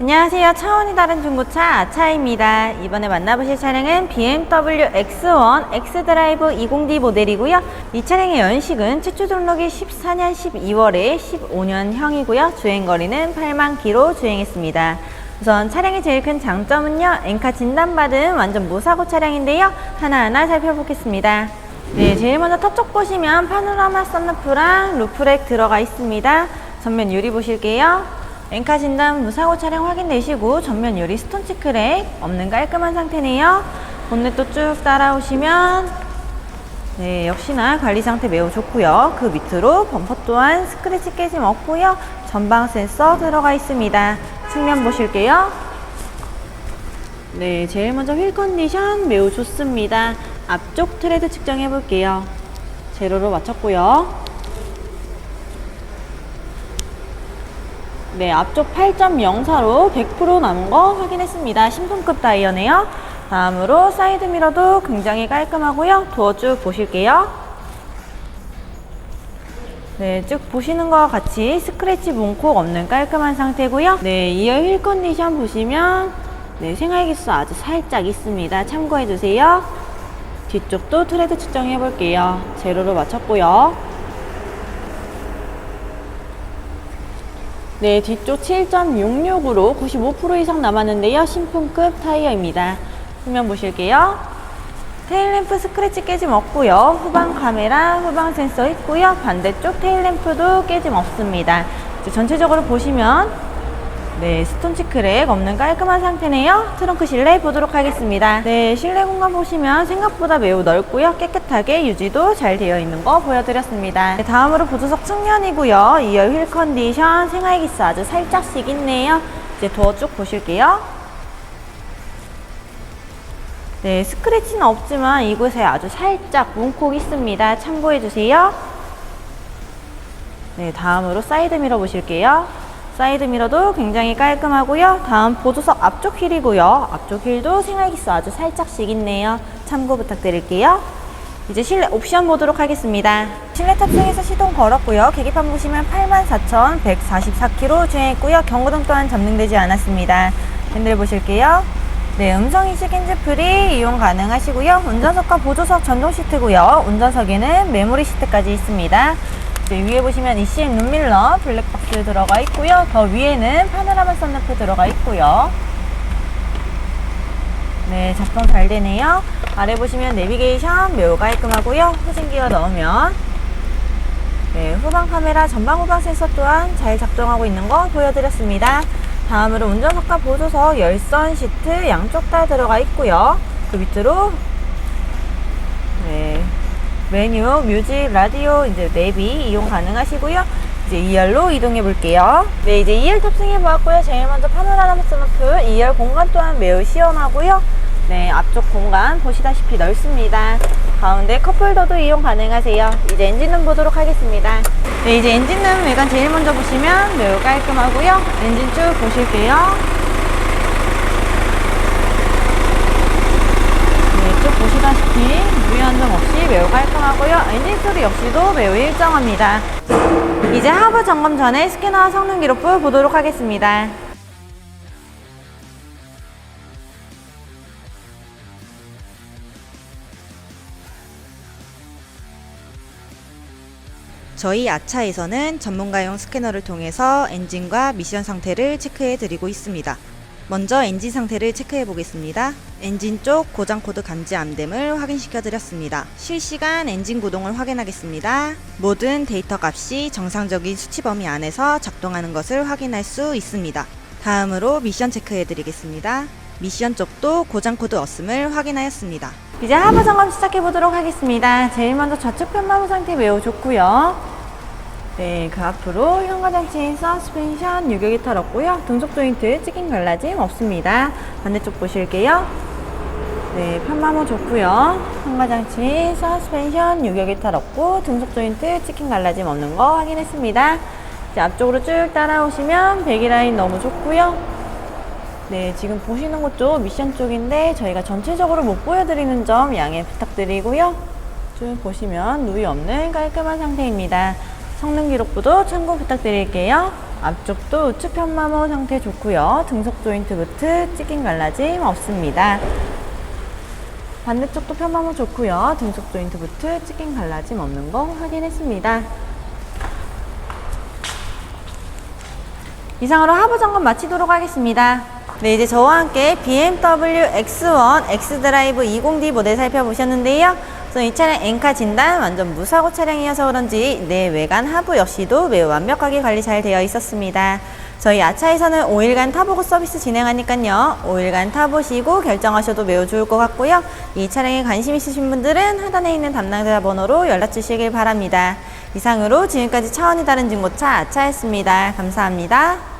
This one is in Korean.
안녕하세요. 차원이 다른 중고차 아차입니다. 이번에 만나보실 차량은 BMW X1 X드라이브 20D 모델이고요. 이 차량의 연식은 최초 등록이 14년 12월에 15년형이고요. 주행거리는 8만 킬로 주행했습니다. 우선 차량의 제일 큰 장점은요. 엔카 진단받은 완전 무사고 차량인데요. 하나하나 살펴보겠습니다. 네, 제일 먼저 탑쪽 보시면 파노라마 썬루프랑 루프렉 들어가 있습니다. 전면 유리 보실게요. 엔카 진단 무사고 차량 확인 되시고 전면 유리 스톤치 크랙 없는 깔끔한 상태네요. 본넷도 쭉 따라오시면 네, 역시나 관리 상태 매우 좋고요. 그 밑으로 범퍼 또한 스크래치 깨짐 없고요. 전방 센서 들어가 있습니다. 측면 보실게요. 네, 제일 먼저 휠 컨디션 매우 좋습니다. 앞쪽 트레드 측정해 볼게요. 제로로 맞췄고요. 네, 앞쪽 8.04로 100% 남은 거 확인했습니다. 신품급 타이어네요. 다음으로 사이드 미러도 굉장히 깔끔하고요. 도어 쭉 보실게요. 네, 쭉 보시는 것과 같이 스크래치 문콕 없는 깔끔한 상태고요. 네, 이어 휠 컨디션 보시면 네, 생활 기수 아주 살짝 있습니다. 참고해 주세요. 뒤쪽도 트레드 측정해 볼게요. 제로로 맞췄고요. 네, 뒤쪽 7.66으로 95% 이상 남았는데요. 신품급 타이어입니다. 후면 보실게요. 테일램프 스크래치 깨짐 없고요. 후방 카메라, 후방 센서 있고요. 반대쪽 테일램프도 깨짐 없습니다. 전체적으로 보시면 네, 스톤치 크랙 없는 깔끔한 상태네요. 트렁크 실내 보도록 하겠습니다. 네, 실내 공간 보시면 생각보다 매우 넓고요. 깨끗하게 유지도 잘 되어 있는 거 보여드렸습니다. 네, 다음으로 보조석 측면이고요. 이어 휠 컨디션, 생활기스 아주 살짝씩 있네요. 이제 도어 쭉 보실게요. 네, 스크래치는 없지만 이곳에 아주 살짝 문콕 있습니다. 참고해주세요. 네, 다음으로 사이드 미러 보실게요. 사이드 미러도 굉장히 깔끔하고요. 다음 보조석 앞쪽 휠이고요. 앞쪽 휠도 생활기스 아주 살짝씩 있네요. 참고 부탁드릴게요. 이제 실내 옵션 보도록 하겠습니다. 실내 탑승해서 시동 걸었고요. 계기판 보시면 84,144km 주행했고요. 경고등 또한 점등되지 않았습니다. 핸들 보실게요. 네, 음성인식 핸즈프리 이용 가능하시고요. 운전석과 보조석 전동 시트고요. 운전석에는 메모리 시트까지 있습니다. 네, 위에 보시면 ECM 룸밀러 블랙박스 들어가 있고요. 더 위에는 파노라마 선루프 들어가 있고요. 네, 작동 잘 되네요. 아래 보시면 내비게이션 매우 깔끔하고요. 후진 기어 넣으면 네, 후방 카메라 전방 후방 센서 또한 잘 작동하고 있는 거 보여드렸습니다. 다음으로 운전석과 보조석 열선 시트 양쪽 다 들어가 있고요. 그 밑으로 네, 메뉴, 뮤직, 라디오, 이제 내비 이용 가능하시고요. 이제 2열로 이동해 볼게요. 네, 이제 2열 탑승해 보았고요. 제일 먼저 파노라마 선루프 2열 공간 또한 매우 시원하고요. 네, 앞쪽 공간 보시다시피 넓습니다. 가운데 컵홀더도 이용 가능하세요. 이제 엔진룸 보도록 하겠습니다. 네, 이제 엔진룸 외관 제일 먼저 보시면 매우 깔끔하고요. 엔진 쭉 보실게요. 네, 쭉 보시다시피 없이 깔끔하고요. 엔진 소리 역시도 매우 일정합니다. 이제 하부 점검 전에 스캐너와 성능 기록부 보도록 하겠습니다. 저희 아차에서는 전문가용 스캐너를 통해서 엔진과 미션 상태를 체크해 드리고 있습니다. 먼저 엔진 상태를 체크해 보겠습니다. 엔진 쪽 고장 코드 감지 안됨을 확인시켜 드렸습니다. 실시간 엔진 구동을 확인하겠습니다. 모든 데이터 값이 정상적인 수치 범위 안에서 작동하는 것을 확인할 수 있습니다. 다음으로 미션 체크해 드리겠습니다. 미션 쪽도 고장 코드 없음을 확인하였습니다. 이제 하부 점검 시작해 보도록 하겠습니다. 제일 먼저 좌측 편마부 상태 매우 좋고요. 네, 그 앞으로 현관장치인 서스펜션 유격이 털었고요. 등속 조인트 찍힌 갈라짐 없습니다. 반대쪽 보실게요. 네, 편마모 좋고요. 현관장치 서스펜션 유격이 털었고 등속 조인트 찍힌 갈라짐 없는 거 확인했습니다. 이제 앞쪽으로 쭉 따라오시면 배기 라인 너무 좋고요. 네, 지금 보시는 곳쪽 미션 쪽인데 저희가 전체적으로 못 보여드리는 점 양해 부탁드리고요. 쭉 보시면 누이 없는 깔끔한 상태입니다. 성능 기록부도 참고 부탁드릴게요. 앞쪽도 우측 편마모 상태 좋고요. 등속 조인트 부트 찢긴 갈라짐 없습니다. 반대쪽도 편마모 좋고요. 등속 조인트 부트 찢긴 갈라짐 없는 거 확인했습니다. 이상으로 하부 점검 마치도록 하겠습니다. 네, 이제 저와 함께 BMW X1 X드라이브 20D 모델 살펴보셨는데요. 우선 이 차량 엔카 진단 완전 무사고 차량이어서 그런지 내 외관 하부 역시도 매우 완벽하게 관리 잘 되어 있었습니다. 저희 아차에서는 5일간 타보고 서비스 진행하니까요. 5일간 타보시고 결정하셔도 매우 좋을 것 같고요. 이 차량에 관심 있으신 분들은 하단에 있는 담당자 번호로 연락 주시길 바랍니다. 이상으로 지금까지 차원이 다른 중고차 아차였습니다. 감사합니다.